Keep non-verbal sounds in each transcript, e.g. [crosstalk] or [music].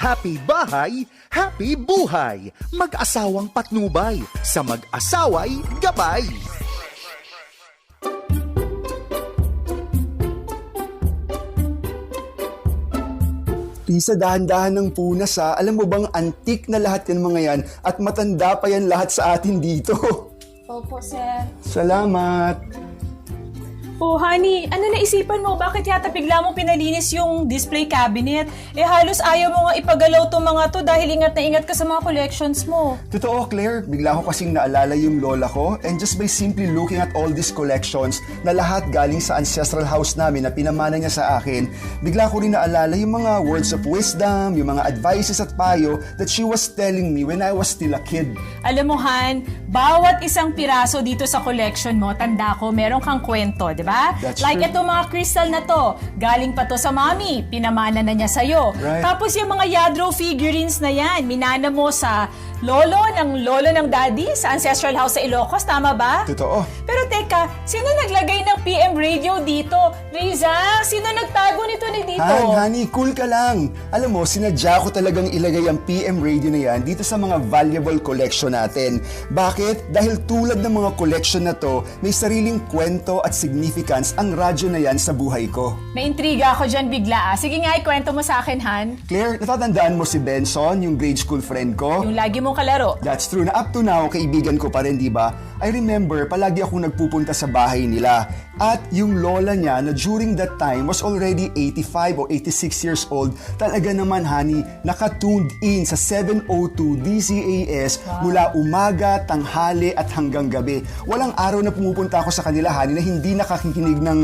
Happy bahay, happy buhay. Mag-asawang patnubay, sa mag-asaway gabay. Risa, dahan-dahan ng punas ha. Alam mo bang antik na lahat yan mga yan at matanda pa yan lahat sa atin dito. [laughs] Opo, sir. Salamat. Oh, honey, ano naisipan mo? Bakit yata bigla mo pinalinis yung display cabinet? Eh, halos ayaw mo nga ipagalaw tong mga to dahil ingat na ingat ka sa mga collections mo. Totoo, Claire. Bigla ko kasing naalala yung lola ko and just by simply looking at all these collections na lahat galing sa ancestral house namin na pinamana niya sa akin, bigla ko rin naalala yung mga words of wisdom, yung mga advices at payo that she was telling me when I was still a kid. Alam mo, Han, bawat isang piraso dito sa collection mo, tanda ko, meron kang kwento, di ba? That's like true. ito mga crystal na to, galing pa to sa mami, pinamana na niya sa'yo. Right. Tapos yung mga Yadro figurines na yan, minana mo sa lolo ng lolo ng daddy sa ancestral house sa Ilocos, tama ba? Totoo. Pero teka, sino naglagay ng PM radio dito? Riza, sino nagtago nito ni dito? Han, honey, cool ka lang. Alam mo, sinadya ko talagang ilagay ang PM radio na yan dito sa mga valuable collection natin. Bakit? Dahil tulad ng mga collection na to, may sariling kwento at significance ang radyo na yan sa buhay ko. May intriga ako dyan bigla ah. Sige nga, ikwento mo sa akin, Han. Claire, natatandaan mo si Benson, yung grade school friend ko? Yung lagi mong kalaro. That's true. Na up to now, kaibigan ko pa rin, di ba? I remember, palagi akong nagpupunta sa bahay nila. At yung lola niya na during that time was already 85 o 86 years old, talaga naman, honey, nakatuned in sa 702 DCAS mula umaga, tanghali at hanggang gabi. Walang araw na pumupunta ako sa kanila, honey, na hindi nakakikinig ng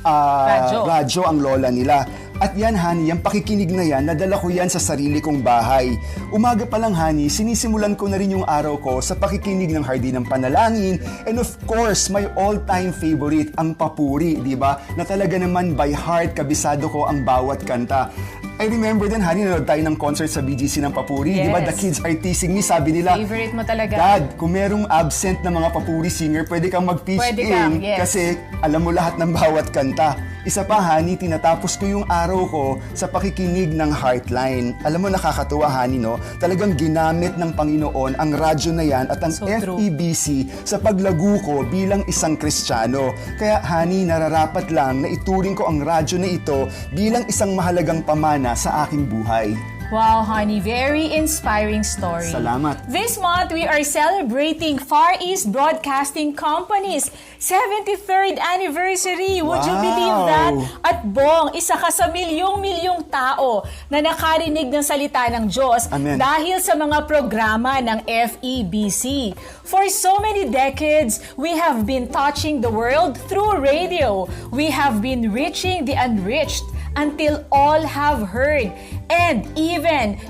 ah, Radyo. radyo ang lola nila. At yan, honey, yung pakikinig na yan, nadala ko yan sa sarili kong bahay. Umaga pa lang, honey, sinisimulan ko na rin yung araw ko sa pakikinig ng Hardy ng Panalangin and of course, my all-time favorite, ang Papuri, di ba? Na talaga naman by heart, kabisado ko ang bawat kanta. I remember din, honey, nanood tayo ng concert sa BGC ng Papuri, di ba? Yes. The kids are teasing me, sabi nila, Favorite mo talaga. Dad, kung merong absent na mga papuri singer, pwede kang mag-pitch Pwede in kang, yes. kasi alam mo lahat ng bawat kanta. Isa pa, honey, tinatapos ko yung araw ko sa pakikinig ng Heartline. Alam mo, nakakatuwa, honey, no? Talagang ginamit ng Panginoon ang radyo na yan at ang So true. FEBC sa paglago ko bilang isang Kristiyano. Kaya, honey, nararapat lang na ituring ko ang radyo na ito bilang isang mahalagang pamana sa aking buhay. Wow, honey, very inspiring story. Salamat. This month, we are celebrating Far East Broadcasting Company's 73rd anniversary. Would you Wow. believe that? At Bong, isa ka sa milyong-milyong tao na nakarinig ng salita ng Diyos Amen. dahil sa mga programa ng FEBC. For so many decades, we have been touching the world through radio. We have been reaching the unreached until all have heard. And even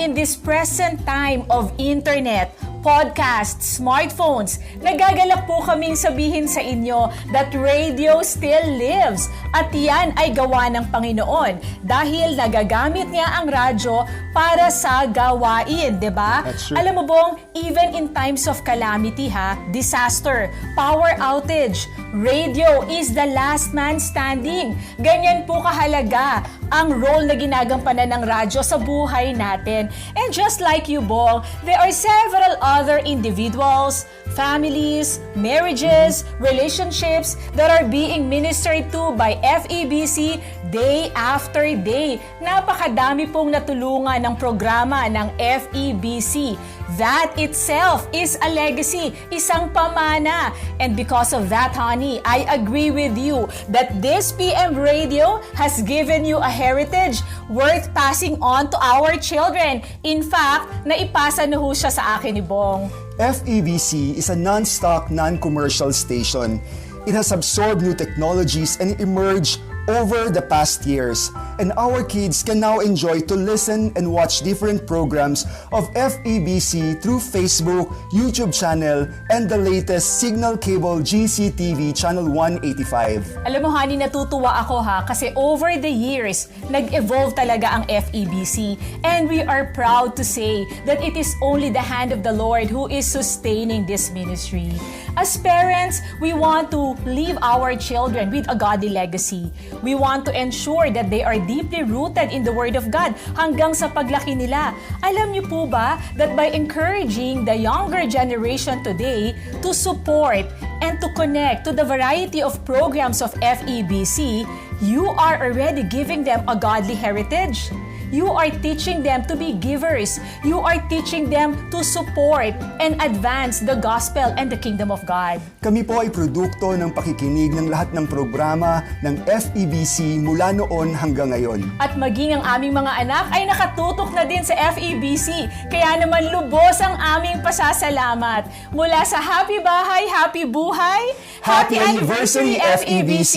in this present time of internet, podcasts, smartphones, nagagalak po kaming sabihin sa inyo that radio still lives. At yan ay gawa ng Panginoon dahil nagagamit niya ang radyo para sa gawain, di ba? Alam mo bong, even in times of calamity ha, disaster, power outage, radio is the last man standing. Ganyan po kahalaga ang role na ginagampanan ng radyo sa buhay natin. And just like you, Bong, there are several other individuals, families, marriages, relationships that are being ministered to by FEBC day after day. Napakadami pong natulungan ng programa ng FEBC. That itself is a legacy, isang pamana. And because of that, honey, I agree with you that this PM radio has given you a heritage worth passing on to our children. In fact, naipasa na ho siya sa akin ni Bong. FEBC is a non-stock, non-commercial station. It has absorbed new technologies and emerged over the past years. And our kids can now enjoy to listen and watch different programs of FEBC through Facebook, YouTube channel, and the latest Signal Cable GCTV channel 185. Alam mo, honey, natutuwa ako ha kasi over the years, nag-evolve talaga ang FEBC and we are proud to say that it is only the hand of the Lord who is sustaining this ministry. As parents, we want to leave our children with a godly legacy. We want to ensure that they are deeply rooted in the Word of God hanggang sa paglaki nila. Alam niyo po ba that by encouraging the younger generation today to support and to connect to the variety of programs of FEBC, you are already giving them a godly heritage. You are teaching them to be givers. You are teaching them to support and advance the gospel and the kingdom of God. Kami po ay produkto ng pakikinig ng lahat ng programa ng FEBC mula noon hanggang ngayon. At maging ang aming mga anak ay nakatutok na din sa FEBC. Kaya naman lubos ang aming pasasalamat. Mula sa Happy Bahay, Happy Buhay, Happy Anniversary FEBC!